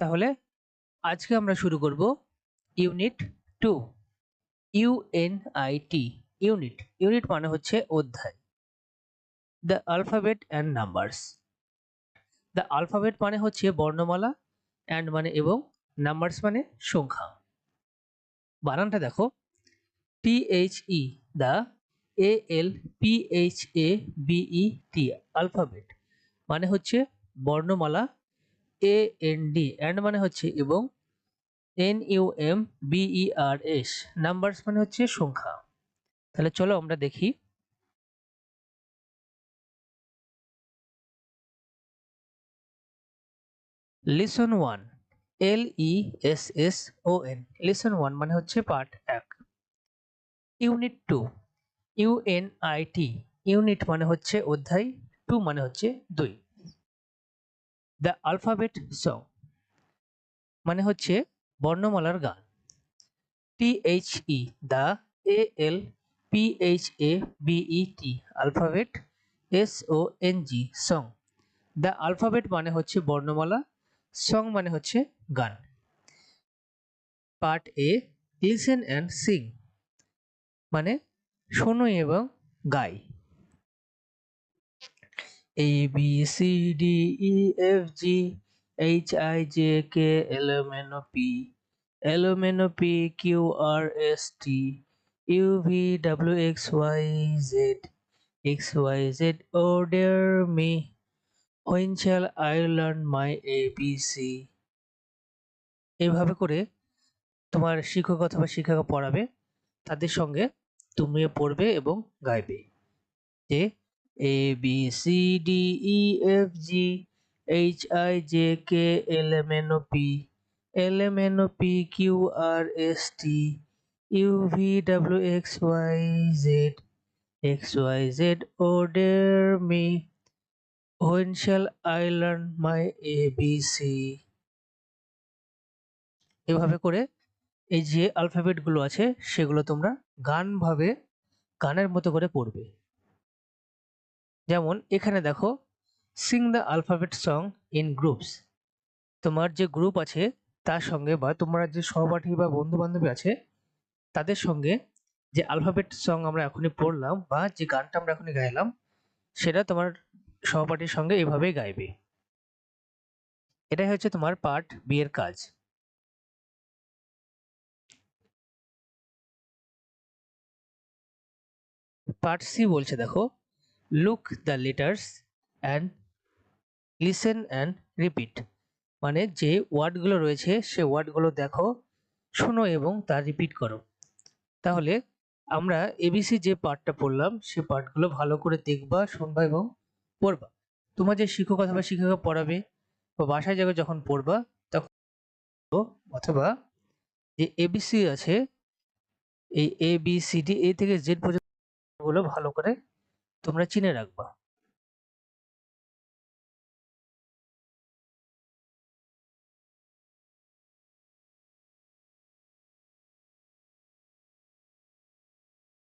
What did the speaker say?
তাহলে আজকে আমরা শুরু করব unit two U N I T unit. Unit মানে হচ্ছে অধ্যায়। The alphabet and numbers the alphabet মানে হচ্ছে বর্ণমালা অ্যান্ড মানে এবং নাম্বারস মানে সংখ্যা। বানানটা দেখো। T H E the A L P H A BE T alphabet মানে হচ্ছে বর্ণমালা এ এন ডি অ্যান্ড মানে হচ্ছে এবং N U M B E R S numbers মানে হচ্ছে সংখ্যা। তাহলে চলো আমরা দেখি। Lesson one L E S S O N lesson one মানে হচ্ছে পার্ট এক। ইউনিট টু ইউএনআইটি ইউনিট মানে হচ্ছে অধ্যায় টু মানে হচ্ছে দুই। দ্য আলফাবেট সং মানে হচ্ছে বর্ণমালার গান। T H E the A L P H A BE T alphabet S O N G song the alphabet মানে হচ্ছে বর্ণমালা সং মানে হচ্ছে গান। Part A listen and sing মানে শোনো এবং গাই A B C D E F G H I J K L M N O P L M N O P Q R S T U V W X Y Z X Y Z oh dear me when shall I learn my A B C এইভাবে করে তোমার শিক্ষক অথবা শিক্ষিকা পড়াবে, তাদের সঙ্গে তুমিও পড়বে এবং গাইবে। যে B C D E F G H I J K L M N O P L M N O P Q R S T U V W X Y Z X Y Z oh dear me when shall I learn my A B C এভাবে করে এই যে আলফাবেটগুলো আছে, সেগুলো তোমরা গানভাবে, গানের মতো করে পড়বে। যেমন এখানে দেখো sing the alphabet song in groups তোমার যে গ্রুপ আছে, তার সঙ্গে বা তোমার যে সহপাঠী বা বন্ধু বান্ধবী আছে, তাদের সঙ্গে যে আলফাবেট সং আমরা এখনই পড়লাম বা যে গানটা আমরা এখনই গাইলাম, সেটা তোমার সহপাঠীর সঙ্গে এভাবেই গাইবে। এটাই হচ্ছে তোমার পার্ট বি এর কাজ। পার্ট সি বলছে দেখো look the letters and listen and repeat মানে যে ওয়ার্ডগুলো রয়েছে, সে ওয়ার্ডগুলো দেখো, শোনো এবং তা রিপিট করো। তাহলে আমরা এবিসি যে পার্টটা পড়লাম, সে পার্টগুলো ভালো করে দেখবা, শুনবা এবং পড়বা। তোমার যে শিক্ষক অথবা শিক্ষিকা পড়াবে বা বাসায় যাবে যখন পড়বা, তখন অথবা যে এবিসি আছে, এই A B C D A থেকে জেড পর্যন্ত ভালো করে তোমরা চিনে রাখবা।